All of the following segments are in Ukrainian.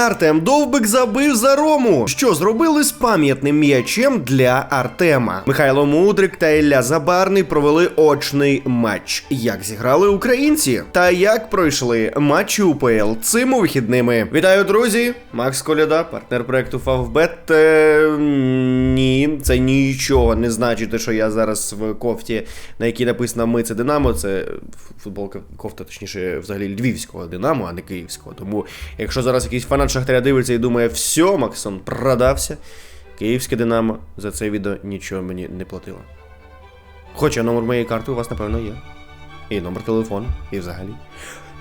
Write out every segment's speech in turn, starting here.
Артем Довбик забив за Рому, що зробили з пам'ятним м'ячем для Артема. Михайло Мудрик та Ілля Забарний провели очний матч. Як зіграли українці? Та як пройшли матчі УПЛ цими вихідними? Вітаю, друзі! Макс Коляда, партнер проекту Фавбет. Ні, це нічого не значить, що я зараз в кофті, на якій написано Ми це Динамо. Це футболка кофта, точніше, взагалі львівського Динамо, а не київського. Тому, якщо зараз якийсь фанат Шахтаря дивиться і думає, все, Максон продався. Київське Динамо за це відео нічого мені не платило. Хоча номер моєї карти у вас, напевно, є. І номер телефону, і взагалі.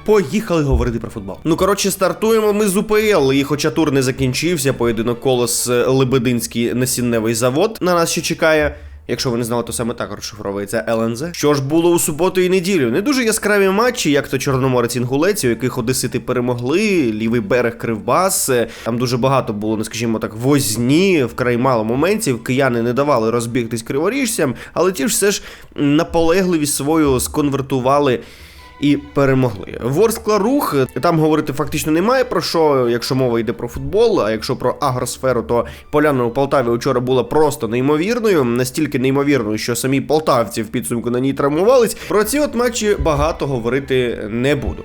Поїхали говорити про футбол. Ну коротше, стартуємо ми з УПЛ. І хоча тур не закінчився, поєдинок колос е, Лебединський насінневий завод на нас ще чекає. Якщо ви не знали, то саме так розшифровується ЛНЗ. Що ж було у суботу і неділю? Не дуже яскраві матчі, як то Чорноморець Інгулець, у яких Одесити перемогли, лівий берег Кривбас. Там дуже багато було, не скажімо так, возні, вкрай мало моментів. Кияни не давали розбігтись криворіжцям, але ті ж все ж наполегливість свою сконвертували і перемогли. Ворскла рух там говорити фактично немає про що, якщо мова йде про футбол. А якщо про агросферу, то поляна у Полтаві вчора була просто неймовірною, настільки неймовірною, що самі полтавці в підсумку на ній травмувались. Про ці от матчі багато говорити не буду.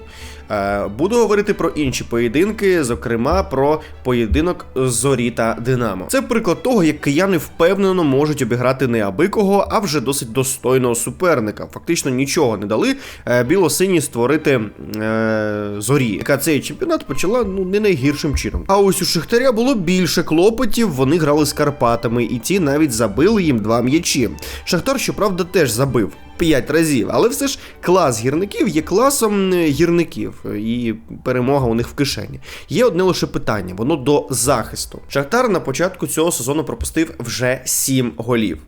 Е, Буду говорити про інші поєдинки, зокрема про поєдинок Зорі та Динамо. Це приклад того, як кияни впевнено можуть обіграти не абикого, а вже досить достойного суперника. Фактично нічого не дали е, білосині створити е, зорі, яка цей чемпіонат почала ну не найгіршим чином. А ось у Шахтаря було більше клопотів. Вони грали з Карпатами, і ті навіть забили їм два м'ячі. Шахтар, щоправда, теж забив. П'ять разів, але все ж клас гірників є класом е, гірників, і перемога у них в кишені. Є одне лише питання: воно до захисту. Шахтар на початку цього сезону пропустив вже сім голів.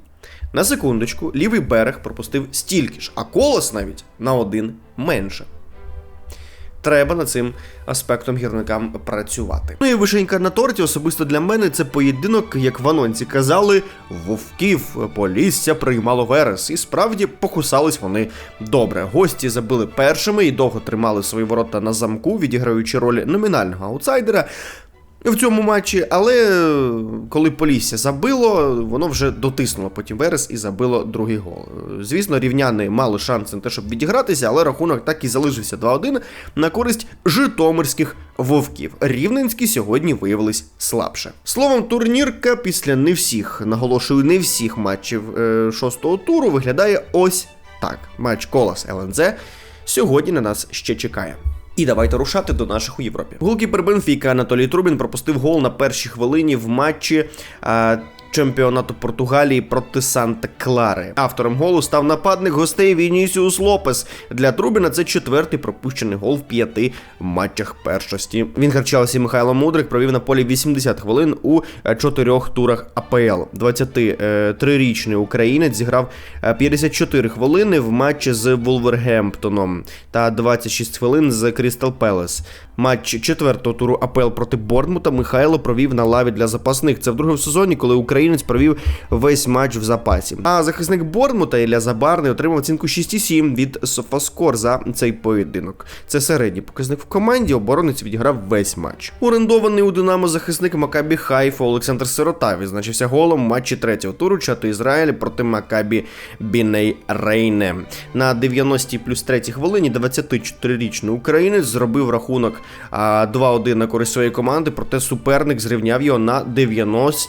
На секундочку, лівий берег пропустив стільки ж, а колос навіть на один менше. Треба над цим аспектом гірникам працювати. Ну і вишенька на торті особисто для мене це поєдинок, як в анонсі казали, вовків полісся приймало верес. І справді покусались вони добре. Гості забили першими і довго тримали свої ворота на замку, відіграючи роль номінального аутсайдера. В цьому матчі, але коли Полісся забило, воно вже дотиснуло потім Верес і забило другий гол. Звісно, рівняни мали шанс на те, щоб відігратися, але рахунок так і залишився 2-1 на користь житомирських вовків. Рівненські сьогодні виявились слабше. Словом, турнірка після не всіх, наголошую, не всіх матчів е, шостого туру виглядає ось так. Матч Колос ЛНЗ сьогодні на нас ще чекає. І давайте рушати до наших у Європі. Голкіпер Бенфіка Анатолій Трубін пропустив гол на першій хвилині в матчі. А, Чемпіонату Португалії проти Санта Клари. Автором голу став нападник гостей Вінісіус Лопес. Для Трубіна це четвертий пропущений гол в п'яти матчах першості. Він харчався Михайло Мудрик провів на полі 80 хвилин у чотирьох турах АПЛ. 23-річний українець зіграв 54 хвилини в матчі з Вулвергемптоном та 26 хвилин з Крістал Пелес. Матч четвертого туру АПЛ проти Борнмута Михайло провів на лаві для запасних. Це вдруге в сезоні, коли українець провів весь матч в запасі. А захисник Борнмута Ілля Забарний отримав оцінку 6,7 від Софаскор за цей поєдинок. Це середній показник в команді. Оборонець відіграв весь матч. Орендований у Динамо захисник Макабі Хайфа Олександр Сирота відзначився голом в матчі третього туру чату Ізраїль проти Макабі Біней Рейне. На 90 плюс 3 хвилині 24-річний українець зробив рахунок 2-1 на користь своєї команди, проте суперник зрівняв його на 90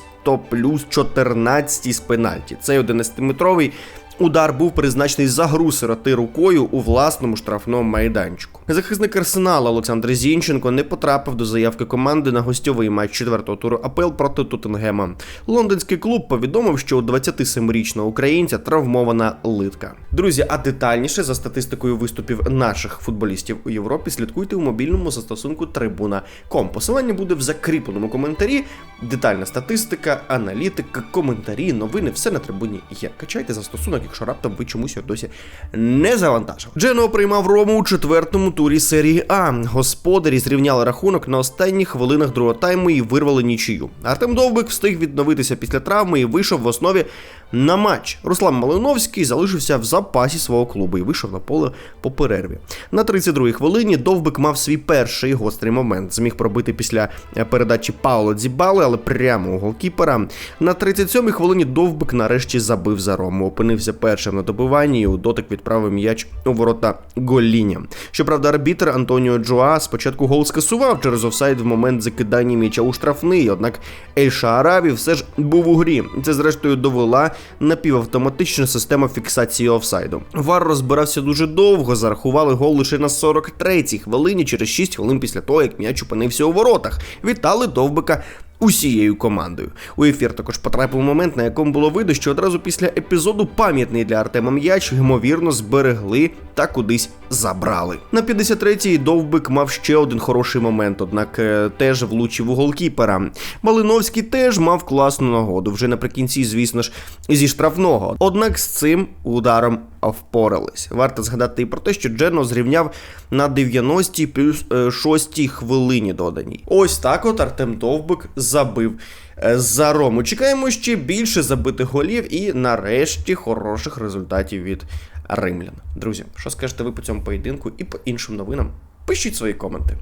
плюс 14 з пенальті. Цей 11-метровий Удар був призначений за гру сироти рукою у власному штрафному майданчику. Захисник арсенала Олександр Зінченко не потрапив до заявки команди на гостьовий матч четвертого туру АПЛ проти Тоттенгема. Лондонський клуб повідомив, що у 27-річного українця травмована литка. Друзі, а детальніше за статистикою виступів наших футболістів у Європі слідкуйте у мобільному застосунку Трибуна.ком. Посилання буде в закріпленому коментарі. Детальна статистика, аналітика, коментарі, новини, все на трибуні є. Качайте застосунок, якщо раптом ви чомусь досі не завантажили. Джено приймав Рому у четвертому турі серії А. Господарі зрівняли рахунок на останніх хвилинах другого тайму і вирвали нічию. Артем Довбик встиг відновитися після травми і вийшов в основі на матч. Руслан Малиновський залишився в запасі свого клубу і вийшов на поле по перерві. На 32-й хвилині Довбик мав свій перший гострий момент. Зміг пробити після передачі Пауло Дзібали, але прямо у голкіпера. На 37-й хвилині Довбик нарешті забив за Рому. Опинився першим на добиванні і у дотик відправив м'яч у ворота Голліня. Щоправда, арбітр Антоніо Джоа спочатку гол скасував через офсайд в момент закидання м'яча у штрафний, однак Ель Шаарабі все ж був у грі. Це зрештою довела напівавтоматична система фіксації офсайду. Вар розбирався дуже довго, зарахували гол лише на 43-й хвилині, через 6 хвилин після того, як м'яч опинився у воротах. Вітали Довбика усією командою. У ефір також потрапив момент, на якому було видно, що одразу після епізоду пам'ятний для Артема м'яч ймовірно зберегли та кудись забрали. На 53-й Довбик мав ще один хороший момент, однак е, теж влучив у голкіпера. Малиновський теж мав класну нагоду, вже наприкінці, звісно ж, зі штрафного. Однак з цим ударом впорались. Варто згадати і про те, що Джено зрівняв на 90-й плюс 6-й хвилині доданій. Ось так от Артем Довбик забив е, за Рому. Чекаємо ще більше забитих голів і нарешті хороших результатів від римлян. Друзі, що скажете ви по цьому поєдинку і по іншим новинам? Пишіть свої коменти.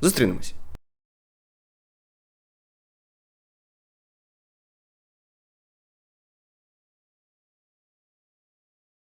Зустрінемось.